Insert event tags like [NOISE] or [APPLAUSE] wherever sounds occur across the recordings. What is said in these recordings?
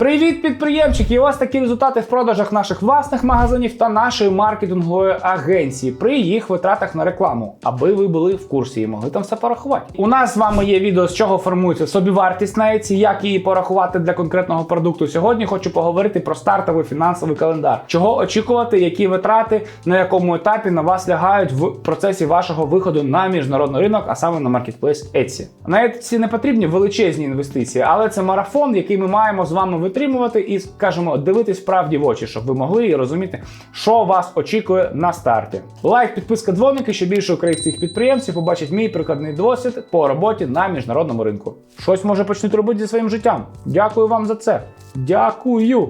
Привіт, підприємчики! У вас такі результати в продажах наших власних магазинів та нашої маркетингової агенції при їх витратах на рекламу, аби ви були в курсі і могли там все порахувати. У нас з вами є відео, з чого формується собівартість на Etsy, як її порахувати для конкретного продукту. Сьогодні хочу поговорити про стартовий фінансовий календар, чого очікувати, які витрати на якому етапі на вас лягають в процесі вашого виходу на міжнародний ринок, а саме на маркетплейс Etsy. На Etsy не потрібні величезні інвестиції, але це марафон, який ми маємо з вами витримувати і, скажімо, дивитись правді в очі, щоб ви могли і розуміти, що вас очікує на старті. Лайк, підписка, дзвоники, щоб більше українських підприємців побачить мій прикладний досвід по роботі на міжнародному ринку. Щось може почнуть робити зі своїм життям. Дякую вам за це. Дякую.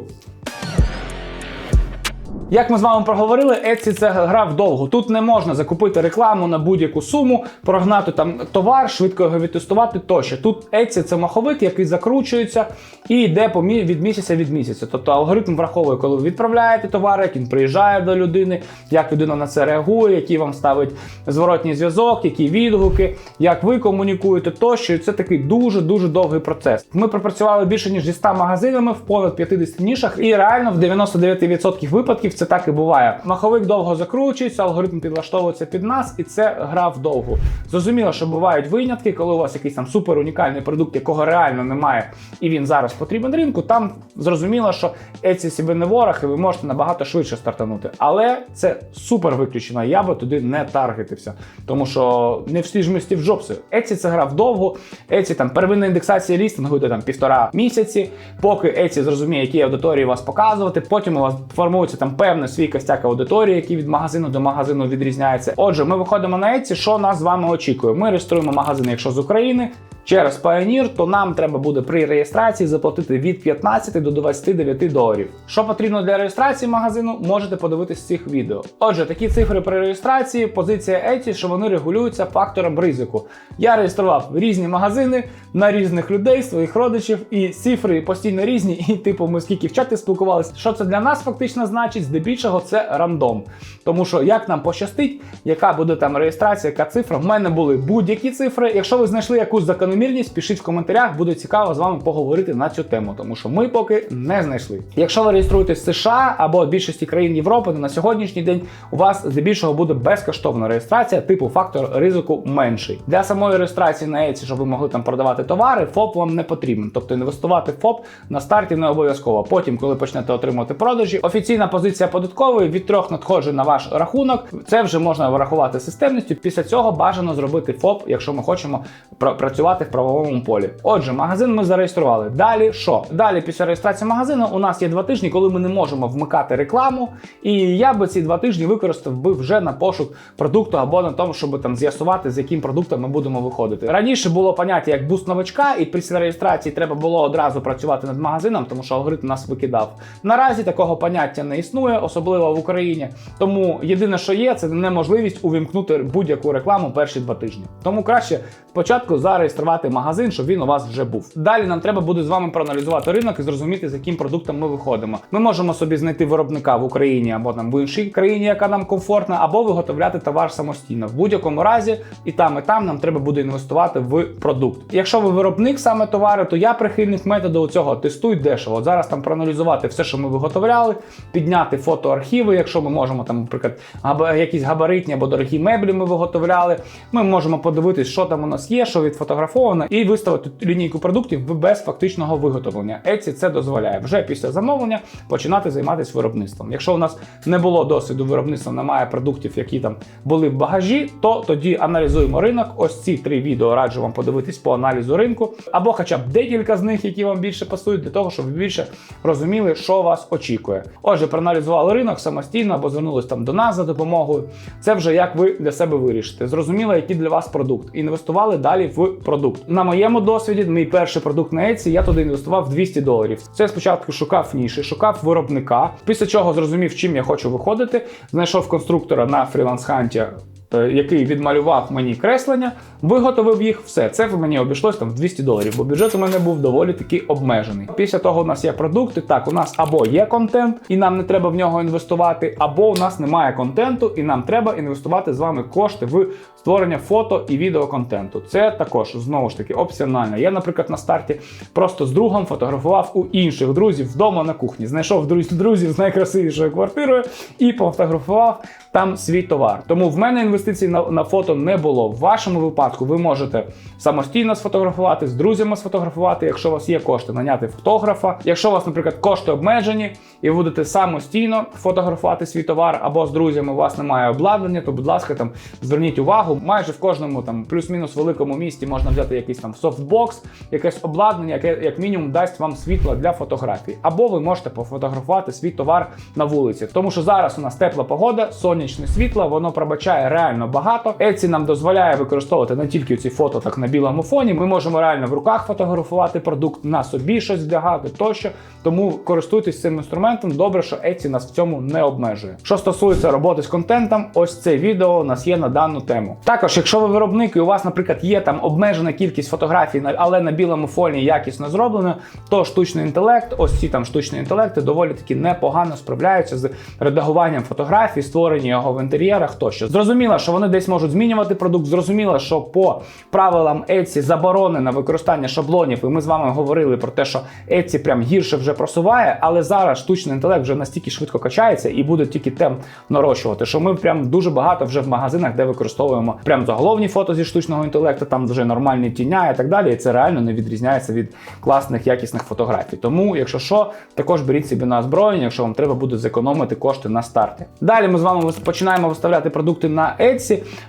Як ми з вами проговорили, Etsy це гра вдовго. Тут не можна закупити рекламу на будь-яку суму, прогнати там товар, швидко його відтестувати тощо. Тут Etsy це маховик, який закручується і йде по мі- від місяця від місяця. Тобто алгоритм враховує, коли ви відправляєте товар, як він приїжджає до людини, як людина на це реагує, який вам ставить зворотній зв'язок, які відгуки, як ви комунікуєте тощо. І це такий дуже дуже довгий процес. Ми пропрацювали більше ніж зі 100 магазинами в понад 50 нішах, і реально в 99% випадків це так і буває. Маховик довго закручується, алгоритм підлаштовується під нас, і це гра вдовгу. Зрозуміло, що бувають винятки, коли у вас якийсь там супер унікальний продукт, якого реально немає, і він зараз потрібен ринку. Там зрозуміло, що Etsy себе не ворог, і ви можете набагато швидше стартанути. Але це супер виключено. Я би туди не таргетився, тому що не всі ж ми Стів Джобси. Etsy це гра вдовгу. Etsy там первинна індексація лістингу йде там півтора місяці, поки Etsy зрозуміє, які аудиторії вас показувати. Потім у вас формується там певний свій костяк аудиторії, який від магазину до магазину відрізняється. Отже, ми виходимо на Etsy, що нас з вами очікує. Ми реєструємо магазин, якщо з України. Через Payoneer, то нам треба буде при реєстрації заплатити від 15 до 29 доларів. Що потрібно для реєстрації магазину, можете подивитись з цих відео. Отже, такі цифри при реєстрації, позиція Etsy, що вони регулюються фактором ризику. Я реєстрував різні магазини на різних людей, своїх родичів, і цифри постійно різні. І типу, ми скільки в чаті спілкувалися. Що це для нас фактично значить? Здебільшого це рандом. Тому що як нам пощастить, яка буде там реєстрація, яка цифра. В мене були будь-які цифри. Якщо ви знайшли якусь закономірність, пишіть в коментарях, буде цікаво з вами поговорити на цю тему, тому що ми поки не знайшли. Якщо ви реєструєтесь в США або в більшості країн Європи, то на сьогоднішній день у вас здебільшого буде безкоштовна реєстрація, типу фактор ризику менший. Для самої реєстрації на Etsy, щоб ви могли там продавати товари, ФОП вам не потрібен. Тобто інвестувати в ФОП на старті не обов'язково. Потім, коли почнете отримувати продажі, офіційна позиція податкової від трьох надходжень на ваш рахунок. Це вже можна врахувати системністю. Після цього бажано зробити ФОП, якщо ми хочемо пр- працювати в правовому полі. Отже, магазин ми зареєстрували. Далі що? Далі, після реєстрації магазину, у нас є два тижні, коли ми не можемо вмикати рекламу. І я би ці два тижні використав би вже на пошук продукту або на тому, щоб там з'ясувати, з яким продуктом ми будемо виходити. Раніше було поняття як буст новачка, і після реєстрації треба було одразу працювати над магазином, тому що алгоритм нас викидав. Наразі такого поняття не існує, особливо в Україні. Тому єдине, що є, це неможливість увімкнути будь-яку рекламу перші два тижні. Тому краще спочатку зареєструвати магазин, щоб він у вас вже був. Далі нам треба буде з вами проаналізувати ринок і зрозуміти, з яким продуктом ми виходимо. Ми можемо собі знайти виробника в Україні або там в іншій країні, яка нам комфортна, або виготовляти товар самостійно. В будь-якому разі, і там, і там нам треба буде інвестувати в продукт. Якщо ви виробник саме товару, то я прихильник методу цього тестуй дешево. От зараз там проаналізувати все, що ми виготовляли, підняти фотоархіви, якщо ми можемо там, наприклад, якісь габаритні або дорогі меблі ми виготовляли. Ми можемо подивитись, що там у нас є, що відфотографовано, і виставити лінійку продуктів без фактичного виготовлення. Etsy це дозволяє вже після замовлення починати займатися виробництвом. Якщо у нас не було досвіду виробництва, немає продуктів, які там були в багажі, то тоді аналізуємо ринок. Ось ці три відео раджу вам подивитись по аналізу ринку, або хоча б декілька з них, які вам більше пасують, для того, щоб ви більше розуміли, що вас очікує. Отже, проаналізували ринок самостійно або звернулись там до нас за допомогою. Це вже як ви для себе вирішите. Зрозуміло, який для вас продукт. Інвестували далі в продукт. На моєму досвіді, мій перший продукт на Etsy, я туди інвестував 200 доларів. Це спочатку шукав ніші, шукав виробника, після чого зрозумів, чим я хочу виходити. Знайшов конструктора на фріланс-ханті який відмалював мені креслення, виготовив їх, все. Це мені обійшлось там в 200 доларів, бо бюджет у мене був доволі таки обмежений. Після того у нас є продукти. Так, у нас або є контент, і нам не треба в нього інвестувати, або у нас немає контенту, і нам треба інвестувати з вами кошти в створення фото і відеоконтенту. Це також знову ж таки опціонально. Я, наприклад, на старті просто з другом фотографував у інших друзів вдома на кухні. Знайшов друз- друзів з найкрасивішою квартирою і пофотографував там свій товар. Тому в мене інвестицій на, на фото не було. В вашому випадку ви можете самостійно сфотографувати, з друзями сфотографувати, якщо у вас є кошти, наняти фотографа. Якщо у вас, наприклад, кошти обмежені, і ви будете самостійно фотографувати свій товар або з друзями, у вас немає обладнання, то будь ласка, там зверніть увагу. Майже в кожному там плюс-мінус великому місті можна взяти якийсь там софтбокс, якесь обладнання, яке як мінімум дасть вам світло для фотографій. Або ви можете пофотографувати свій товар на вулиці. Тому що зараз у нас тепла погода, сонячне світло, воно пробачає реально багато. Etsy нам дозволяє використовувати не тільки ці фото так на білому фоні. Ми можемо реально в руках фотографувати продукт, на собі щось вдягати тощо. Тому користуйтесь цим інструментом. Добре, що Etsy нас в цьому не обмежує. Що стосується роботи з контентом, ось це відео у нас є на дану тему. Також, якщо ви виробник і у вас, наприклад, є там обмежена кількість фотографій, але на білому фоні якісно зроблено, то штучний інтелект, ось ці там штучні інтелекти доволі таки непогано справляються з редагуванням фотографій, створення його в інтер'єрах тощо. Зрозуміло, що вони десь можуть змінювати продукт. Зрозуміло, що по правилам Etsy заборонено використання шаблонів, і ми з вами говорили про те, що Etsy прям гірше вже просуває, але зараз штучний інтелект вже настільки швидко качається і буде тільки тем нарощувати, що ми прям дуже багато вже в магазинах, де використовуємо прям заголовні фото зі штучного інтелекту, там вже нормальні тіня і так далі. І це реально не відрізняється від класних якісних фотографій. Тому, якщо що, також беріть собі на озброєння, якщо вам треба буде зекономити кошти на старті. Далі ми з вами починаємо виставляти продукти на Etsy.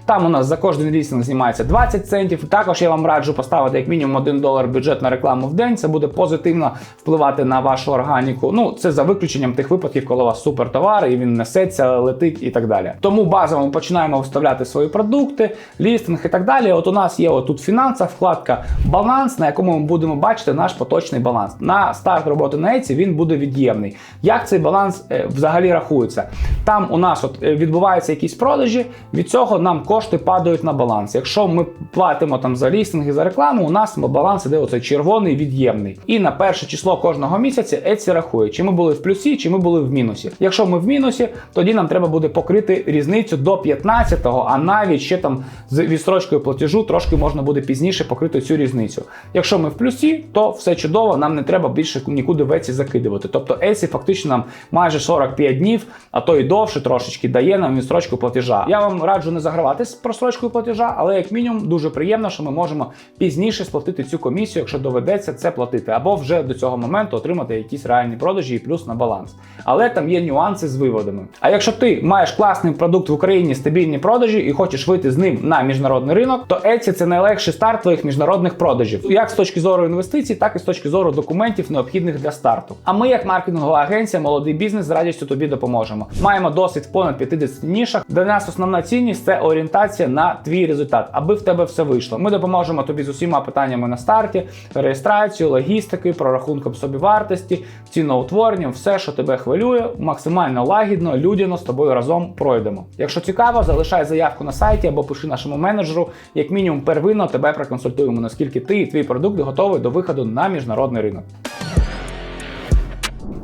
Там у нас за кожен лістинг знімається 20 центів. Також я вам раджу поставити як мінімум 1 долар бюджет на рекламу в день. Це буде позитивно впливати на вашу органіку. Ну, це за виключенням тих випадків, коли у вас супер товар і він несеться, летить і так далі. Тому базово ми починаємо виставляти свої продукти, лістинг і так далі. От у нас є отут фінанса, вкладка баланс, на якому ми будемо бачити наш поточний баланс. На старт роботи на Etsy він буде від'ємний. Як цей баланс е, взагалі рахується? Там у нас от е, відбуваються якісь продажі, від цього нам кошти падають на баланс. Якщо ми платимо там за лістинги, за рекламу, у нас баланс іде оцей червоний від'ємний. І на перше число кожного місяця Etsy рахує, чи ми були в плюсі, чи ми були в мінусі. Якщо ми в мінусі, тоді нам треба буде покрити різницю до 15-го, а навіть ще там з відстрочкою платежу трошки можна буде пізніше покрити цю різницю. Якщо ми в плюсі, то все чудово, нам не треба більше нікуди в Etsy закидувати. Тобто Etsy фактично нам майже 45 днів, а то і довше трошечки дає нам відстрочку платежа. Я вам раджу не загравати з просрочкою платежа, але як мінімум дуже приємно, що ми можемо пізніше сплатити цю комісію, якщо доведеться це платити, або вже до цього моменту отримати якісь реальні продажі і плюс на баланс. Але там є нюанси з виводами. А якщо ти маєш класний продукт в Україні, стабільні продажі і хочеш вийти з ним на міжнародний ринок, то Etsy – це найлегший старт твоїх міжнародних продажів, як з точки зору інвестицій, так і з точки зору документів, необхідних для старту. А ми, як маркетингова агенція, молодий бізнес, з радістю тобі допоможемо. Маємо досвід в понад 50 нішах. Для нас основна цінність це орієнтація на твій результат, аби в тебе все вийшло. Ми допоможемо тобі з усіма питаннями на старті, реєстрацію, логістики, прорахунком собівартості, ціноутворенням, все, що тебе хвилює, максимально лагідно, людяно з тобою разом пройдемо. Якщо цікаво, залишай заявку на сайті або пиши нашому менеджеру. Як мінімум, первинно тебе проконсультуємо, наскільки ти і твій продукт готовий до виходу на міжнародний ринок.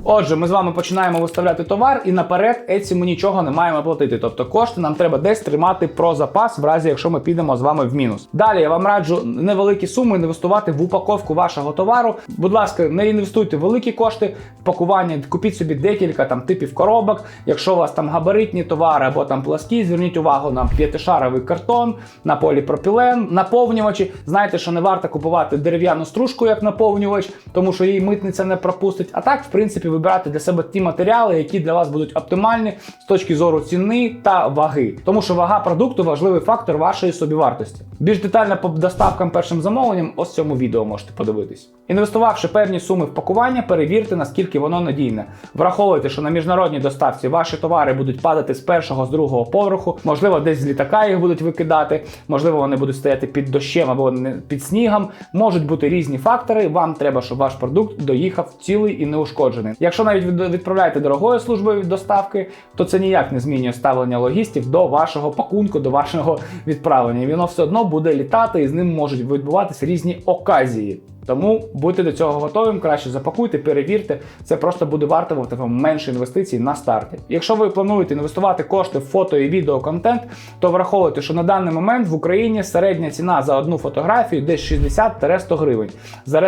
Отже, ми з вами починаємо виставляти товар, і наперед Etsy ми нічого не маємо платити. Тобто кошти нам треба десь тримати про запас, в разі якщо ми підемо з вами в мінус. Далі я вам раджу невеликі суми інвестувати в упаковку вашого товару. Будь ласка, не інвестуйте великі кошти в пакування, купіть собі декілька там типів коробок. Якщо у вас там габаритні товари або там пласкі, зверніть увагу на п'ятишаровий картон, на поліпропілен, наповнювачі. Знаєте, що не варто купувати дерев'яну стружку як наповнювач, тому що її митниця не пропустить. А так, в принципі, вибирати для себе ті матеріали, які для вас будуть оптимальні з точки зору ціни та ваги. Тому що вага продукту важливий фактор вашої собівартості. Більш детально по доставкам першим замовленням, ось в цьому відео можете подивитись. Інвестувавши певні суми в пакування, перевірте, наскільки воно надійне. Враховуйте, що на міжнародній доставці ваші товари будуть падати з першого, з другого поверху, можливо, десь з літака їх будуть викидати, можливо, вони будуть стояти під дощем або під снігом. Можуть бути різні фактори. Вам треба, щоб ваш продукт доїхав цілий і неушкоджений. Якщо навіть від- відправляєте дорогою службою доставки, то це ніяк не змінює ставлення логістів до вашого пакунку, до вашого відправлення. Воно все одно буде літати, і з ним можуть відбуватися різні оказії. Тому будьте до цього готовим, краще запакуйте, перевірте. Це просто буде вартувати вам менше інвестицій на старті. Якщо ви плануєте інвестувати кошти в фото і відеоконтент, то враховуйте, що на даний момент в Україні середня ціна за одну фотографію десь 60-100 гривень,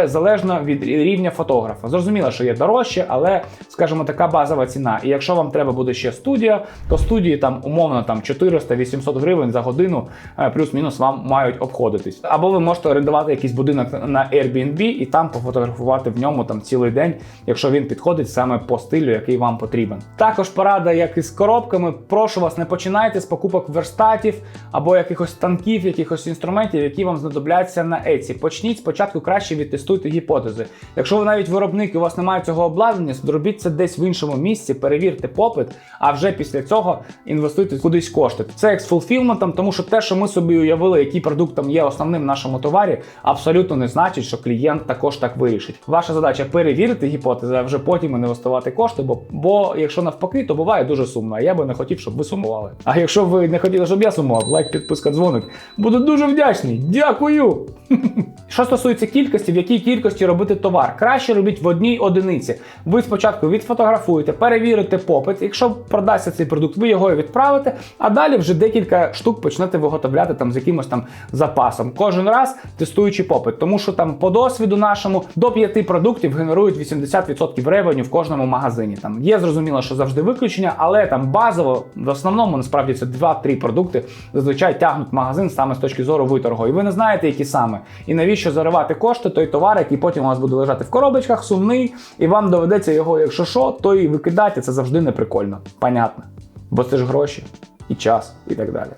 залежно від рівня фотографа. Зрозуміло, що є дорожче, але скажімо, така базова ціна. І якщо вам треба буде ще студія, то студії там умовно там 400-800 гривень за годину, е, плюс-мінус вам мають обходитись. Або ви можете орендувати якийсь будинок на Airbnb і там пофотографувати в ньому там цілий день, якщо він підходить саме по стилю, який вам потрібен. Також порада, як і з коробками, прошу вас, не починайте з покупок верстатів або якихось станків, якихось інструментів, які вам знадобляться на Etsy. Почніть спочатку краще відтестуйте гіпотези. Якщо ви навіть виробник і у вас немає цього обладнання, зробіть це десь в іншому місці, перевірте попит, а вже після цього інвестуйте кудись кошти. Це як з фулфілментом, тому що те, що ми собі уявили, який продукт там є основним в нашому товарі, абсолютно не значить, що клієнт також так вирішить. Ваша задача перевірити гіпотези, а вже потім інвестувати кошти, бо, бо якщо навпаки, то буває дуже сумно. А я би не хотів, щоб ви сумували. А якщо ви не хотіли, щоб я сумував, лайк, підписка, дзвоник. Буду дуже вдячний. Дякую! [LAUGHS] Що стосується кількості, в якій кількості робити товар, краще робіть в одній одиниці. Ви спочатку відфотографуєте, перевірите попит. Якщо продасться цей продукт, ви його відправите, а далі вже декілька штук почнете виготовляти там з якимось там запасом. Кожен раз тестуючи попит. Тому що там по досвіду нашому до 5 продуктів генерують 80% ревеню в кожному магазині. Там є зрозуміло, що завжди виключення, але там базово в основному насправді це 2-3 продукти зазвичай тягнуть магазин саме з точки зору виторгу. І ви не знаєте, які саме. І навіщо заривати кошти, той товар, який потім у вас буде лежати в коробочках, сумний, і вам доведеться його, якщо що, то і викидати. Це завжди не прикольно. Понятно. Бо це ж гроші, і час, і так далі.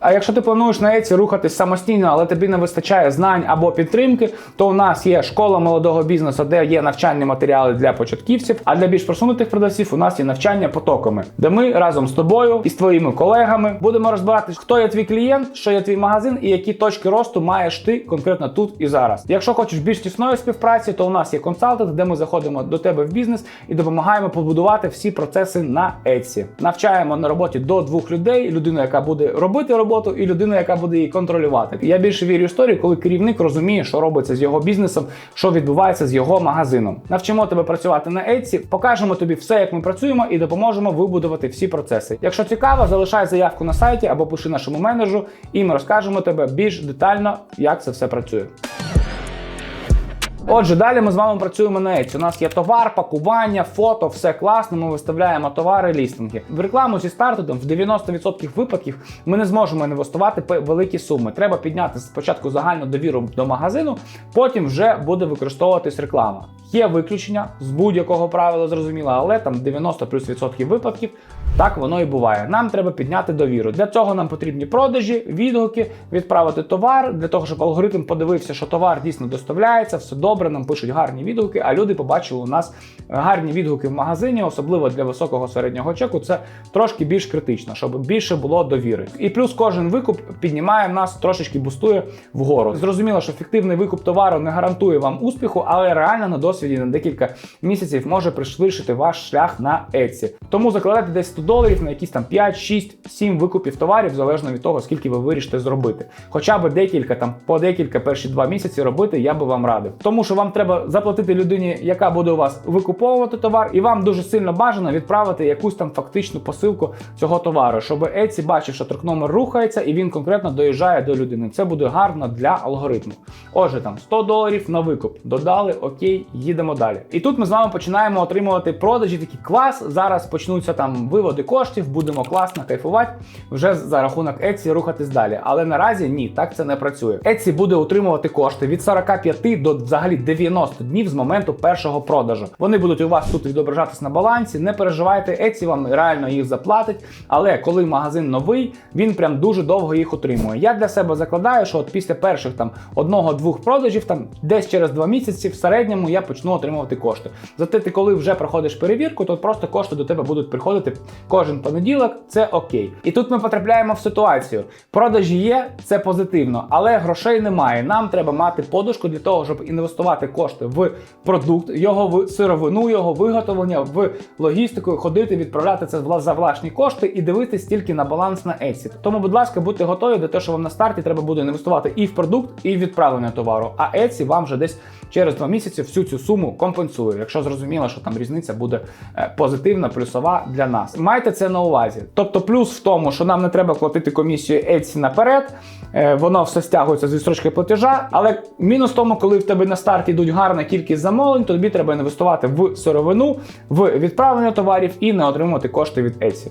А якщо ти плануєш на Еці рухатись самостійно, але тобі не вистачає знань або підтримки, то у нас є школа молодого бізнесу, де є навчальні матеріали для початківців. А для більш просунутих продавців у нас є навчання потоками, де ми разом з тобою і з твоїми колегами будемо розбиратись, хто є твій клієнт, що є твій магазин і які точки росту маєш ти конкретно тут і зараз. Якщо хочеш більш тісної співпраці, то у нас є консалтинг, де ми заходимо до тебе в бізнес і допомагаємо побудувати всі процеси на Etsy. Навчаємо на роботі до двох людей: людину, яка буде робити роботу, і людину, яка буде її контролювати. Я більше вірю історію, коли керівник розуміє, що робиться з його бізнесом, що відбувається з його магазином. Навчимо тебе працювати на Etsy, покажемо тобі все, як ми працюємо, і допоможемо вибудувати всі процеси. Якщо цікаво, залишай заявку на сайті або пиши нашому менеджеру, і ми розкажемо тебе більш детально, як це все працює. Отже, далі ми з вами працюємо на Etsy. У нас є товар, пакування, фото, все класно. Ми виставляємо товари, лістинги. В рекламу зі старту в 90% випадків ми не зможемо інвестувати великі суми. Треба підняти спочатку загальну довіру до магазину, потім вже буде використовуватись реклама. Є виключення з будь-якого правила, зрозуміло, але там 90 плюс відсотків випадків так воно і буває. Нам треба підняти довіру. Для цього нам потрібні продажі, відгуки, відправити товар для того, щоб алгоритм подивився, що товар дійсно доставляється, все добре. Нам пишуть гарні відгуки. А люди побачили у нас гарні відгуки в магазині, особливо для високого середнього чеку. Це трошки більш критично, щоб більше було довіри. І плюс кожен викуп піднімає нас трошечки бустує вгору. Зрозуміло, що фіктивний викуп товару не гарантує вам успіху, але реально на досвіді на декілька місяців може пришвидшити ваш шлях на Etsy. Тому закладайте десь 100 доларів на якісь там 5, 6, 7 викупів товарів, залежно від того, скільки ви вирішите зробити. Хоча б декілька там по декілька перші два місяці робити, я би вам радив. Тому що вам треба заплатити людині, яка буде у вас викуповувати товар, і вам дуже сильно бажано відправити якусь там фактичну посилку цього товару, щоб Etsy бачив, що трек-номер рухається і він конкретно доїжджає до людини. Це буде гарно для алгоритму. Отже, там 100 доларів на викуп. Додали, окей, їдемо далі. І тут ми з вами починаємо отримувати продажі. Такі клас. Зараз почнуться там виводи коштів, будемо класно кайфувати. Вже за рахунок Etsy рухатись далі. Але наразі ні, так це не працює. Etsy буде утримувати кошти від 45 до взагалі 90 днів з моменту першого продажу. Вони будуть у вас тут відображатись на балансі. Не переживайте, Etsy вам реально їх заплатить. Але коли магазин новий, він прям дуже довго їх утримує. Я для себе закладаю, що от після перших там одного-двох продажів, там десь через два місяці в середньому я почну отримувати кошти. Зате ти, коли вже проходиш перевірку, то просто кошти до тебе будуть приходити кожен понеділок, це окей. І тут ми потрапляємо в ситуацію. Продажі є, це позитивно, але грошей немає. Нам треба мати подушку для того, щоб інвестувати кошти в продукт, його в сировину, його виготовлення, в логістику, ходити, відправляти це за власні кошти і дивитись тільки на баланс на Etsy. Тому, будь ласка, будьте готові до того, що вам на старті треба буде інвестувати і в продукт, і в відправлення товару. А Etsy вам вже десь через два місяці всю цю суму компенсує, якщо зрозуміло, що там різниця буде е, позитивна, плюсова для нас. Майте це на увазі. Тобто, плюс в тому, що нам не треба платити комісію Etsy наперед, е, воно все стягується з відстрочки платежа. Але мінус в тому, коли в тебе на старті йдуть гарна кількість замовлень, то тобі треба інвестувати в сировину, в відправлення товарів і не отримувати кошти від Etsy.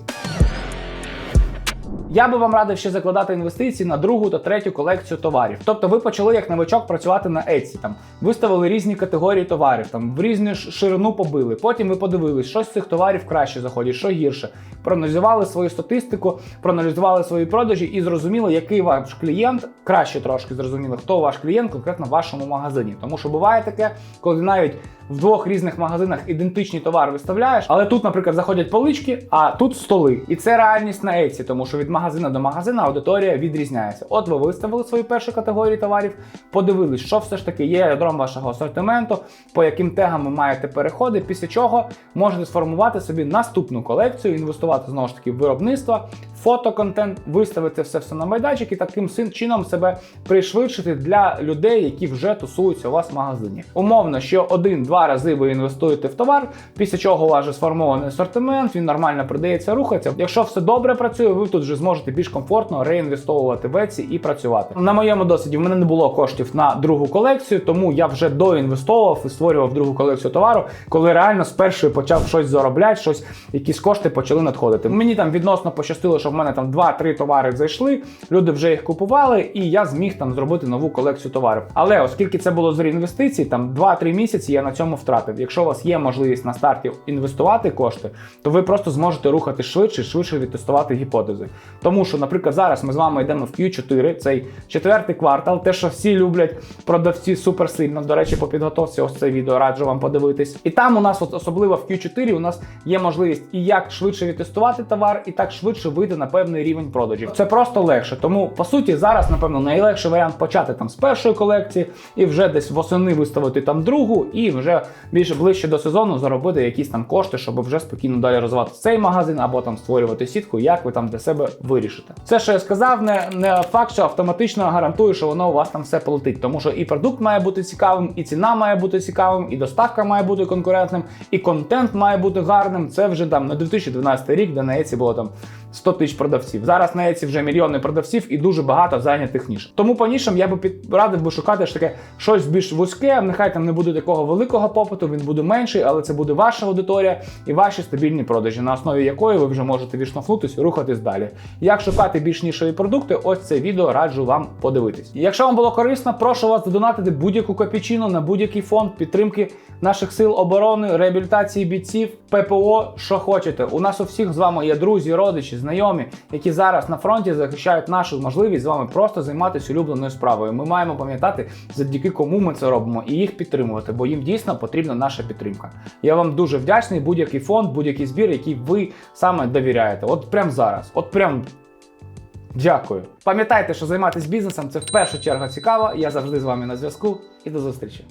Я би вам радив ще закладати інвестиції на другу та третю колекцію товарів. Тобто ви почали як новичок працювати на Etsy, там виставили різні категорії товарів, там в різну ширину побили. Потім ви подивились, що з цих товарів краще заходить, що гірше. Проаналізували свою статистику, проаналізували свої продажі і зрозуміли, який ваш клієнт краще трошки зрозуміли, хто ваш клієнт конкретно в вашому магазині. Тому що буває таке, коли навіть в двох різних магазинах ідентичні товари виставляєш, але тут, наприклад, заходять полички, а тут столи. І це реальність на Etsy, тому що від магазина до магазина аудиторія відрізняється. От ви виставили свої перші категорії товарів, подивились, що все ж таки є ядром вашого асортименту, по яким тегам ви маєте переходи, після чого можете сформувати собі наступну колекцію, інвестувати знову ж таки в виробництво, фотоконтент, виставити все все на майданчик і таким чином себе пришвидшити для людей, які вже тусуються у вас в магазині. Умовно, що один-два рази ви інвестуєте в товар, після чого у вас вже сформований асортимент, він нормально продається, рухається. Якщо все добре працює, ви тут вже зможете більш комфортно реінвестовувати в Etsy і працювати. На моєму досвіді в мене не було коштів на другу колекцію, тому я вже доінвестовував і створював другу колекцію товару, коли реально з першої почав щось заробляти, щось, якісь кошти почали надходити. Мені там відносно пощастило, що в мене там 2-3 товари зайшли, люди вже їх купували, і я зміг там зробити нову колекцію товарів. Але оскільки це було з реінвестицій, там 2-3 місяці я на цьому втратив. Якщо у вас є можливість на старті інвестувати кошти, то ви просто зможете рухати швидше, швидше відтестувати гіпотези. Тому що, наприклад, зараз ми з вами йдемо в Q4, цей четвертий квартал, те, що всі люблять продавці супер сильно. До речі, по підготовці ось це відео раджу вам подивитись. І там у нас, от особливо в Q4, у нас є можливість і як швидше відтестувати товар, і так швидше вийти на певний рівень продажів. Це просто легше. Тому по суті, зараз, напевно, найлегший варіант почати там з першої колекції і вже десь восени виставити там другу, і вже більше ближче до сезону заробити якісь там кошти, щоб вже спокійно далі розвивати цей магазин або там створювати сітку, як ви там для себе вирішите. Це, що я сказав, не, не факт, що автоматично гарантує, що воно у вас там все полетить, тому що і продукт має бути цікавим, і ціна має бути цікавим, і доставка має бути конкурентним, і контент має бути гарним. Це вже там на 2012 рік, де на Etsy було там 100 тисяч продавців. Зараз на Etsy вже мільйони продавців і дуже багато зайнятих ніж. Тому по нішам я би під радив би шукати ж таке щось більш вузьке. Нехай там не буде такого великого попиту, він буде менший, але це буде ваша аудиторія і ваші стабільні продажі, на основі якої ви вже можете відштовхнутися рухатись далі. Як шукати більш нішові продукти, ось це відео раджу вам подивитись. Якщо вам було корисно, прошу вас задонатити будь-яку копійчину на будь-який фонд підтримки наших сил оборони, реабілітації бійців, ППО, що хочете. У нас у всіх з вами є друзі, родичі, знайомі, які зараз на фронті захищають нашу можливість з вами просто займатися улюбленою справою. Ми маємо пам'ятати, завдяки кому ми це робимо, і їх підтримувати, бо їм дійсно потрібна наша підтримка. Я вам дуже вдячний. Будь-який фонд, будь-який збір, який ви саме довіряєте. От прямо зараз, от прям. Дякую. Пам'ятайте, що займатися бізнесом це в першу чергу цікаво. Я завжди з вами на зв'язку і до зустрічі.